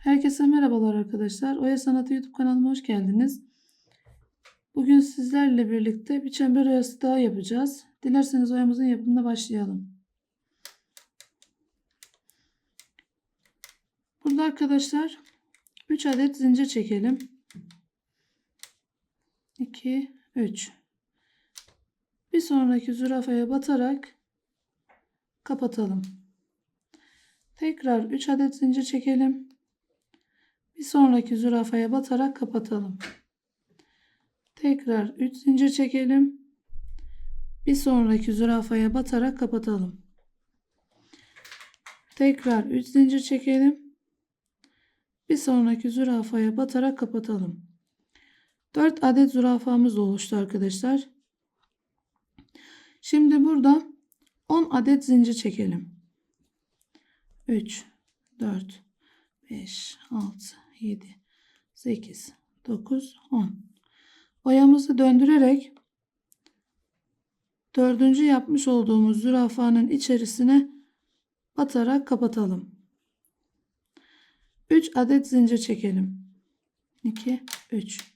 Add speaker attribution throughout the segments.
Speaker 1: Herkese merhabalar arkadaşlar. Oya Sanatı YouTube kanalıma hoş geldiniz. Bugün sizlerle birlikte bir çember oyası daha yapacağız. Dilerseniz oyamızın yapımına başlayalım. Burada arkadaşlar 3 adet zincir çekelim. 2 3 Bir sonraki zürafaya batarak kapatalım. Tekrar 3 adet zincir çekelim. Bir sonraki zürafaya batarak kapatalım. Tekrar 3 zincir çekelim. Bir sonraki zürafaya batarak kapatalım. Tekrar 3 zincir çekelim. Bir sonraki zürafaya batarak kapatalım. 4 adet zürafamız oluştu arkadaşlar. Şimdi burada 10 adet zincir çekelim. 3 4 5 6 7 8 9 10 oyamızı döndürerek dördüncü yapmış olduğumuz zürafanın içerisine batarak kapatalım. 3 adet zincir çekelim. 2 3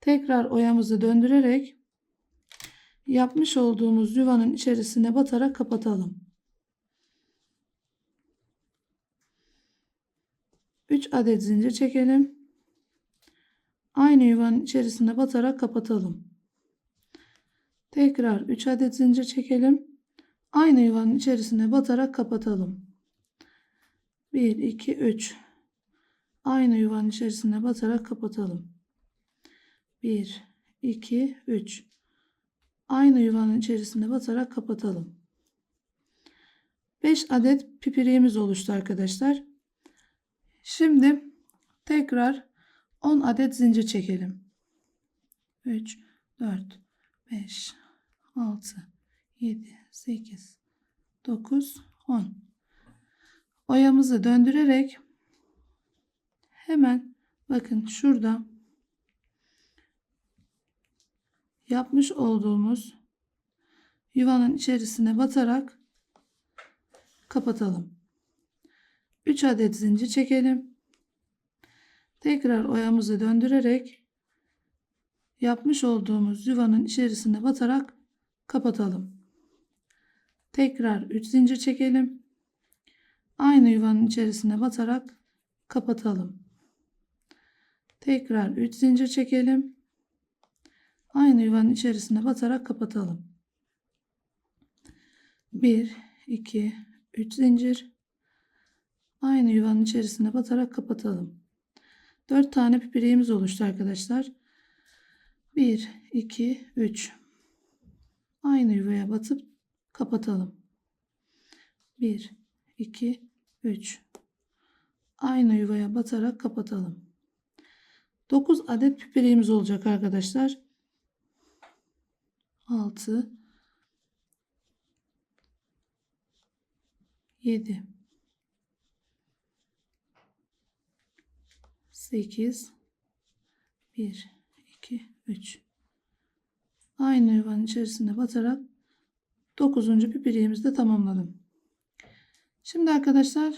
Speaker 1: tekrar oyamızı döndürerek yapmış olduğumuz yuvanın içerisine batarak kapatalım 3 adet zincir çekelim. Aynı yuvanın içerisine batarak kapatalım. Tekrar 3 adet zincir çekelim. Aynı yuvanın içerisine batarak kapatalım. 1 2 3 Aynı yuvanın içerisine batarak kapatalım. 1 2 3 Aynı yuvanın içerisine batarak kapatalım. 5 adet pipiriğimiz oluştu arkadaşlar. Şimdi tekrar 10 adet zincir çekelim. 3, 4, 5, 6, 7, 8, 9, 10. Oyamızı döndürerek hemen bakın şurada yapmış olduğumuz yuvanın içerisine batarak kapatalım. 3 adet zincir çekelim. Tekrar oyamızı döndürerek yapmış olduğumuz yuvanın içerisine batarak kapatalım. Tekrar 3 zincir çekelim. Aynı yuvanın içerisine batarak kapatalım. Tekrar 3 zincir çekelim. Aynı yuvanın içerisine batarak kapatalım. 1 2 3 zincir Aynı yuvanın içerisine batarak kapatalım. 4 tane pipireğimiz oluştu arkadaşlar. 1, 2, 3. Aynı yuvaya batıp kapatalım. 1, 2, 3. Aynı yuvaya batarak kapatalım. 9 adet pipireğimiz olacak arkadaşlar. 6 7 8 1 2 3 aynı yuvanın içerisine batarak 9. pipiriğimizi de tamamladım. Şimdi arkadaşlar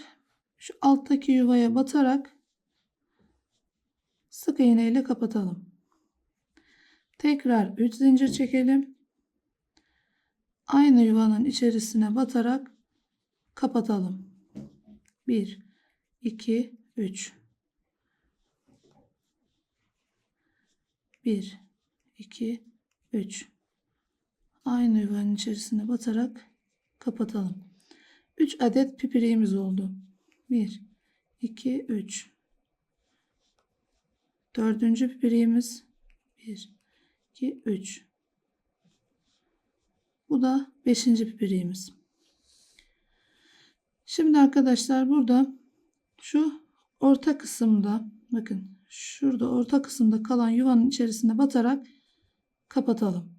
Speaker 1: şu alttaki yuvaya batarak sık iğne ile kapatalım. Tekrar 3 zincir çekelim. Aynı yuvanın içerisine batarak kapatalım. 1 2 3 1 2 3 aynı yuvanın içerisine batarak kapatalım. 3 adet pipireğimiz oldu. 1 2 3 dördüncü pipireğimiz 1 2 3 bu da beşinci pipireğimiz şimdi arkadaşlar burada şu orta kısımda bakın şurada orta kısımda kalan yuvanın içerisine batarak kapatalım.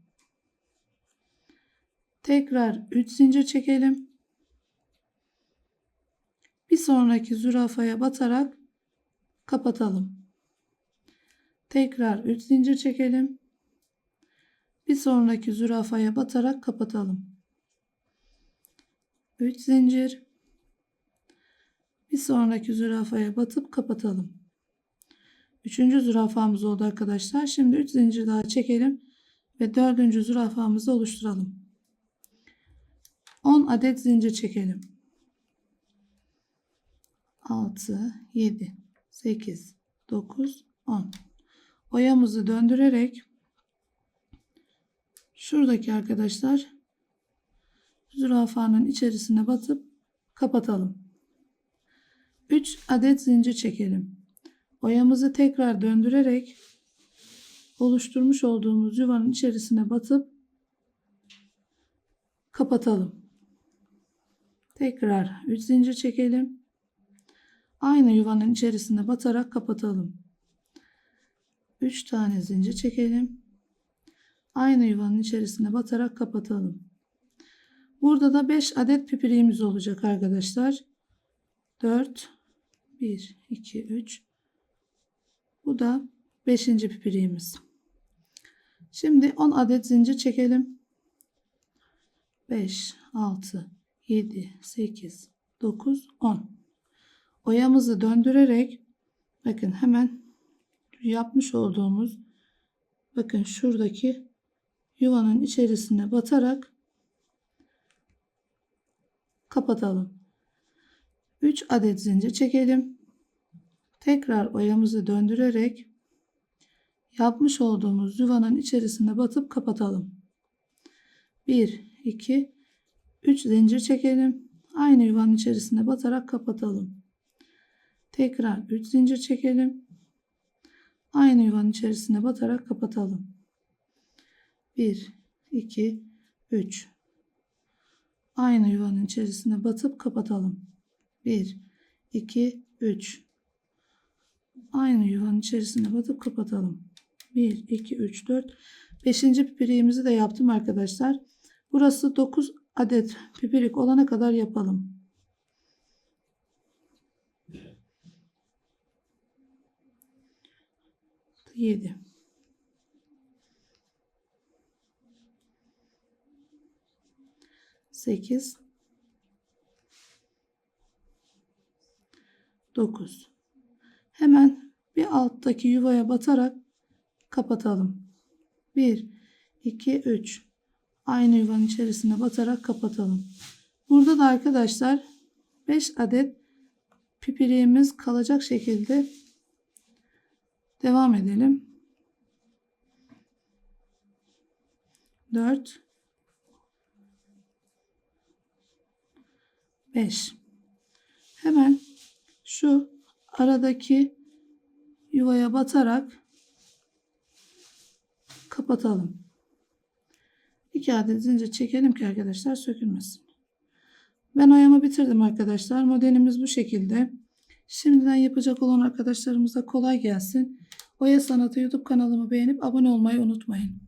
Speaker 1: Tekrar 3 zincir çekelim. Bir sonraki zürafaya batarak kapatalım. Tekrar 3 zincir çekelim. Bir sonraki zürafaya batarak kapatalım. 3 zincir. Bir sonraki zürafaya batıp kapatalım. Üçüncü zürafamız oldu arkadaşlar. Şimdi 3 zincir daha çekelim ve dördüncü zürafamızı oluşturalım. 10 adet zincir çekelim. 6, 7, 8, 9, 10. Oyamızı döndürerek şuradaki arkadaşlar zürafanın içerisine batıp kapatalım. 3 adet zincir çekelim. Oyamızı tekrar döndürerek oluşturmuş olduğumuz yuvanın içerisine batıp kapatalım. Tekrar 3 zincir çekelim. Aynı yuvanın içerisine batarak kapatalım. 3 tane zincir çekelim. Aynı yuvanın içerisine batarak kapatalım. Burada da 5 adet pipiriğimiz olacak arkadaşlar. 4 1 2 3 Bu da 5. pipiriğimiz. Şimdi 10 adet zincir çekelim. 5 6 7 8 9 10 Oyamızı döndürerek bakın hemen yapmış olduğumuz bakın şuradaki yuvanın içerisine batarak kapatalım. 3 adet zincir çekelim. Tekrar oyamızı döndürerek yapmış olduğumuz yuvanın içerisine batıp kapatalım. 1 2 3 zincir çekelim. Aynı yuvanın içerisine batarak kapatalım. Tekrar 3 zincir çekelim. Aynı yuvanın içerisine batarak kapatalım. 1 2 3 Aynı yuvanın içerisine batıp kapatalım. 1 2 3 Aynı yuvanın içerisine batıp kapatalım. 1 2 3 4 5. pipiriğimizi de yaptım arkadaşlar. Burası 9 adet pipirik olana kadar yapalım. Yedi. Sekiz. Dokuz. Hemen bir alttaki yuvaya batarak kapatalım. Bir, iki, üç. Aynı yuvanın içerisine batarak kapatalım. Burada da arkadaşlar 5 adet pipiriğimiz kalacak şekilde devam edelim. 4 5 Hemen şu aradaki yuvaya batarak kapatalım. 2 adet zincir çekelim ki arkadaşlar sökülmesin. Ben oyamı bitirdim arkadaşlar. Modelimiz bu şekilde. Şimdiden yapacak olan arkadaşlarımıza kolay gelsin. Oya Sanatı YouTube kanalımı beğenip abone olmayı unutmayın.